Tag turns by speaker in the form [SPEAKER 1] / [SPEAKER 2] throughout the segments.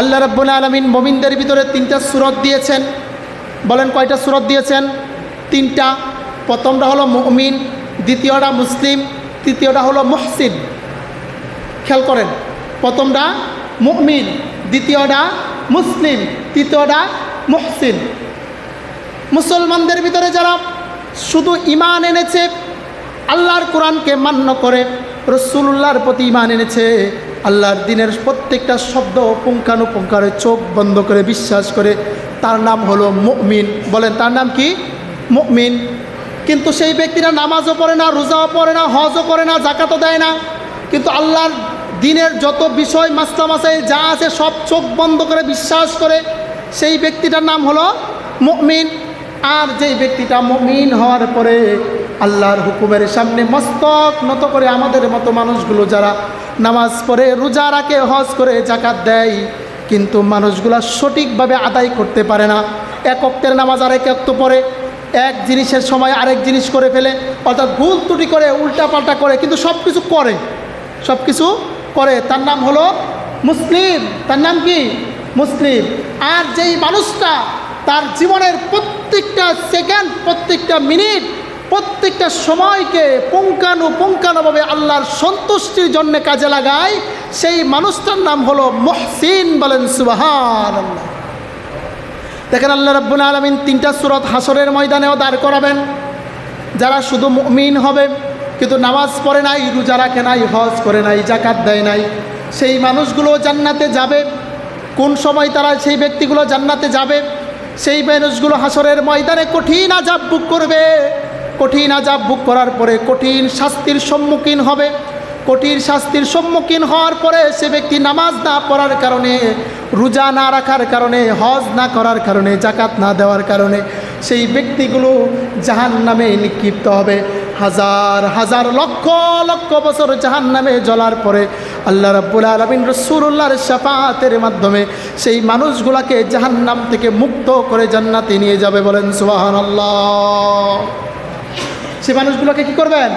[SPEAKER 1] আল্লাহ রব্বুল আলমিন মোমিনদের ভিতরে তিনটা সুরত দিয়েছেন। বলেন কয়টা সুরত দিয়েছেন? তিনটা। প্রথমটা হলো মুমিন, দ্বিতীয়টা মুসলিম, তৃতীয়টা হলো মুহসিন। খেয়াল করেন, প্রথমটা মুমিন, দ্বিতীয়টা মুসলিম, তৃতীয়টা মুহসিন। মুসলমানদের ভিতরে যারা শুধু ইমান এনেছে, আল্লাহর কোরআনকে মান্য করে রসুল্লাহর প্রতি ইমান এনেছে। আল্লাহর দিনের প্রত্যেকটা শব্দ পুঙ্খানুপুঙ্খারে চোখ বন্ধ করে বিশ্বাস করে। তার নাম হলো মুমিন। বলেন, তার নাম কি? মুমিন। কিন্তু সেই ব্যক্তিরা নামাজও পড়ে না, রোজাও পড়ে না, হজও করে না জাকাতও দেয় না। কিন্তু আল্লাহর দিনের যত বিষয় মাসলা মাসাই যা আছে সব চোখ বন্ধ করে বিশ্বাস করে, সেই ব্যক্তিটার নাম হলো মুমিন। আর যেই ব্যক্তিটা মুমিন হওয়ার পরে আল্লাহর হুকুমের সামনে মস্তক নত করে আমাদের মতো মানুষগুলো যারা নামাজ পড়ে, রোজা রাখে, হজ করে জাকাত দেয়, কিন্তু মানুষগুলা সঠিকভাবে আদায় করতে পারে না। এক অক্তের নামাজ আরেক অক্ত পড়ে, এক জিনিসের সময় আরেক জিনিস করে ফেলে, অর্থাৎ ভুল ত্রুটি করে, উল্টাপাল্টা করে, কিন্তু সব কিছু করে। সব কিছু করে। তার নাম হলো মুসলিম। তার নাম কি? মুসলিম। আর যেই মানুষটা তার জীবনের প্রত্যেকটা সেকেন্ড, প্রত্যেকটা মিনিট প্রত্যেকটা সময়কে পুঙ্কানু পুঙ্কানুভাবে আল্লাহর সন্তুষ্টির জন্য কাজে লাগায়। সেই মানুষটার নাম হলো মহসিন বলেন সুবাহান দেখেন আল্লাহ রব্বুল আলমিন তিনটা সুরত হাসরের ময়দানেও দাঁড় করাবেন। যারা শুধু মিন হবে, কিন্তু নামাজ পড়ে নাই, রোজা রাখে নাই, হজ করে নাই জাকাত দেয় নাই, সেই মানুষগুলো জান্নাতে যাবে। কোন সময় তারা সেই ব্যক্তিগুলো জান্নাতে যাবে, সেই মানুষগুলো হাসরের ময়দানে কঠিন আজাব বুক করবে। কঠিন আজাব বুক করার পরে কঠিন শাস্তির সম্মুখীন হবে। কঠিন শাস্তির সম্মুখীন হওয়ার পরে সে ব্যক্তি নামাজ না পড়ার কারণে, রোজা না রাখার কারণে, হজ না করার কারণে জাকাত না দেওয়ার কারণে সেই ব্যক্তিগুলো জাহান নামে নিক্ষিপ্ত হবে। হাজার হাজার, লক্ষ লক্ষ বছর জাহান নামে জ্বলার পরে আল্লাহ রাব্বুল আলমিন রসুল্লাহর সাফাতের মাধ্যমে সেই মানুষগুলাকে জাহান্নাম থেকে মুক্ত করে জান্নাতে নিয়ে যাবে বলেন সুবাহান আল্লাহ সে মানুষগুলোকে কি করবেন?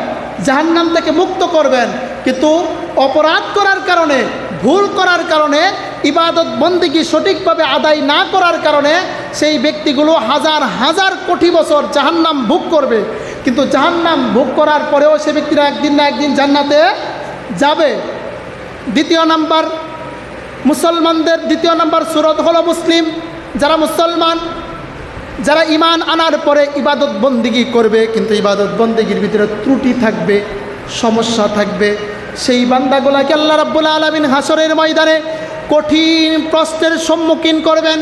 [SPEAKER 1] জাহান্নাম থেকে মুক্ত করবেন। কিন্তু অপরাধ করার কারণে, ভুল করার কারণে, ইবাদত বন্দিকে সঠিকভাবে আদায় না করার কারণে সেই ব্যক্তিগুলো হাজার হাজার কোটি বছর জাহান্নাম ভোগ করবে। কিন্তু জাহান্নাম ভোগ করার পরেও সে ব্যক্তিরা একদিন না একদিন জান্নাতে যাবে। দ্বিতীয় নাম্বার, মুসলমানদের দ্বিতীয় নাম্বার সুরত হলো মুসলিম। যারা মুসলমান যারা ইমান আনার পরে ইবাদত বন্দিগি করবে, কিন্তু ইবাদত বন্দিগির ভিতরে ত্রুটি থাকবে, সমস্যা থাকবে। সেই বান্দাগুলাকে আল্লাহ রাব্বুল আলমিন হাসরের ময়দানে কঠিন প্রশ্নের সম্মুখীন করবেন।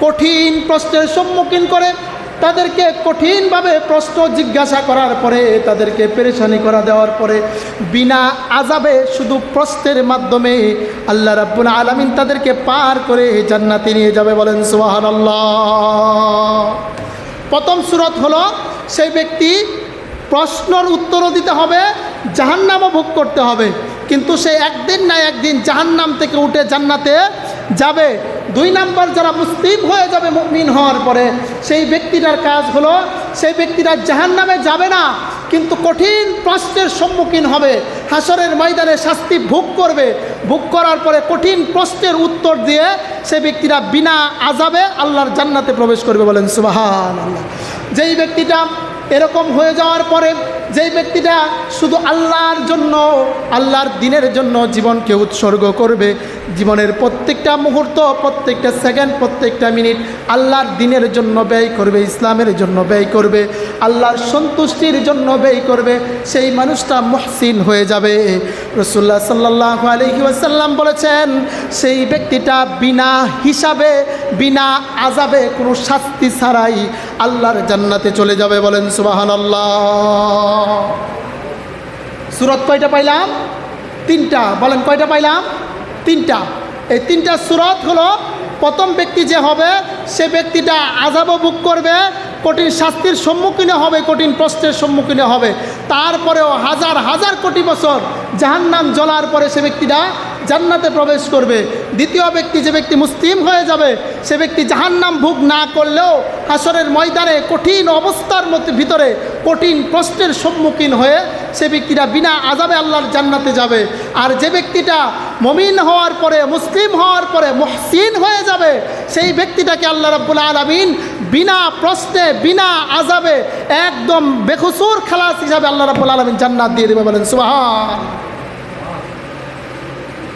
[SPEAKER 1] কঠিন প্রশ্নের সম্মুখীন করে তাদেরকে কঠিনভাবে প্রশ্ন জিজ্ঞাসা করার পরে, তাদেরকে পেরেশানি করা দেওয়ার পরে, বিনা আজাবে শুধু প্রশ্নের মাধ্যমে আল্লাহ রাব্বুল আলমিন তাদেরকে পার করে জান্নাতে নিয়ে যাবে বলেন সোহান প্রথম সুরত হলো, সেই ব্যক্তি প্রশ্নর উত্তরও দিতে হবে, জাহান্নামও ভোগ করতে হবে। কিন্তু সে একদিন না একদিন জাহান্নাম থেকে উঠে জান্নাতে যাবে। দুই নাম্বার যারা মুসলিম হয়ে যাবে, মুমিন হওয়ার পরে সেই ব্যক্তিটার কাজ হলো, সেই ব্যক্তিটা জাহান্নামে যাবে না, কিন্তু কঠিন প্রশ্নের সম্মুখীন হবে হাসরের ময়দানে শাস্তি ভোগ করবে। ভোগ করার পরে কঠিন প্রশ্নের উত্তর দিয়ে সে ব্যক্তিরা বিনা আজাবে আল্লাহর জান্নাতে প্রবেশ করবে বলেন সুবাহান আল্লাহ যেই ব্যক্তিটা এরকম হয়ে যাওয়ার পরে যেই ব্যক্তিটা শুধু আল্লাহর জন্য, আল্লাহর দিনের জন্য জীবনকে উৎসর্গ করবে, জীবনের প্রত্যেকটা মুহূর্ত, প্রত্যেকটা সেকেন্ড, প্রত্যেকটা মিনিট আল্লাহর দিনের জন্য ব্যয় করবে, ইসলামের জন্য ব্যয় করবে, আল্লাহর সন্তুষ্টির জন্য ব্যয় করবে, সেই মানুষটা মহসিন হয়ে যাবে। রসুল্লাহ সাল্লাহ আলহি ওয়াসাল্লাম বলেছেন, সেই ব্যক্তিটা বিনা হিসাবে, বিনা আজাবে কোনো শাস্তি ছাড়াই আল্লাহর জান্নাতে চলে যাবে বলেন সুবাহান আল্লাহ সুরত কয়টা পাইলাম? তিনটা। বলেন কয়টা পাইলাম? তিনটা। এই তিনটা সুরত হলো প্রথম ব্যক্তি যে হবে, সে ব্যক্তিটা আজাবও বুক করবে, কঠিন শাস্তির সম্মুখীন হবে, কঠিন প্রশ্নের সম্মুখীন হবে। তারপরেও হাজার হাজার কোটি বছর জাহান্নাম জ্বলার পরে সে ব্যক্তিটা জান্নাতে প্রবেশ করবে। দ্বিতীয় ব্যক্তি যে ব্যক্তি মুসলিম হয়ে যাবে, সে ব্যক্তি জাহান্নাম ভোগ না করলেও হাসরের ময়দানে কঠিন অবস্থার মধ্যে ভিতরে কঠিন প্রশ্নের সম্মুখীন হয়ে সে ব্যক্তিটা বিনা আজাবে আল্লাহর জান্নাতে যাবে। আর যে ব্যক্তিটা মমিন হওয়ার পরে, মুসলিম হওয়ার পরে মহসিন হয়ে যাবে, সেই ব্যক্তিটাকে আল্লাহ রাব্বুল আলমিন বিনা প্রশ্নে, বিনা আজাবে একদম বেখসুর খালাস হিসাবে আল্লাহ রাবুল আলমিন জান্নাত দিয়ে দেবে বলেন সুবাহ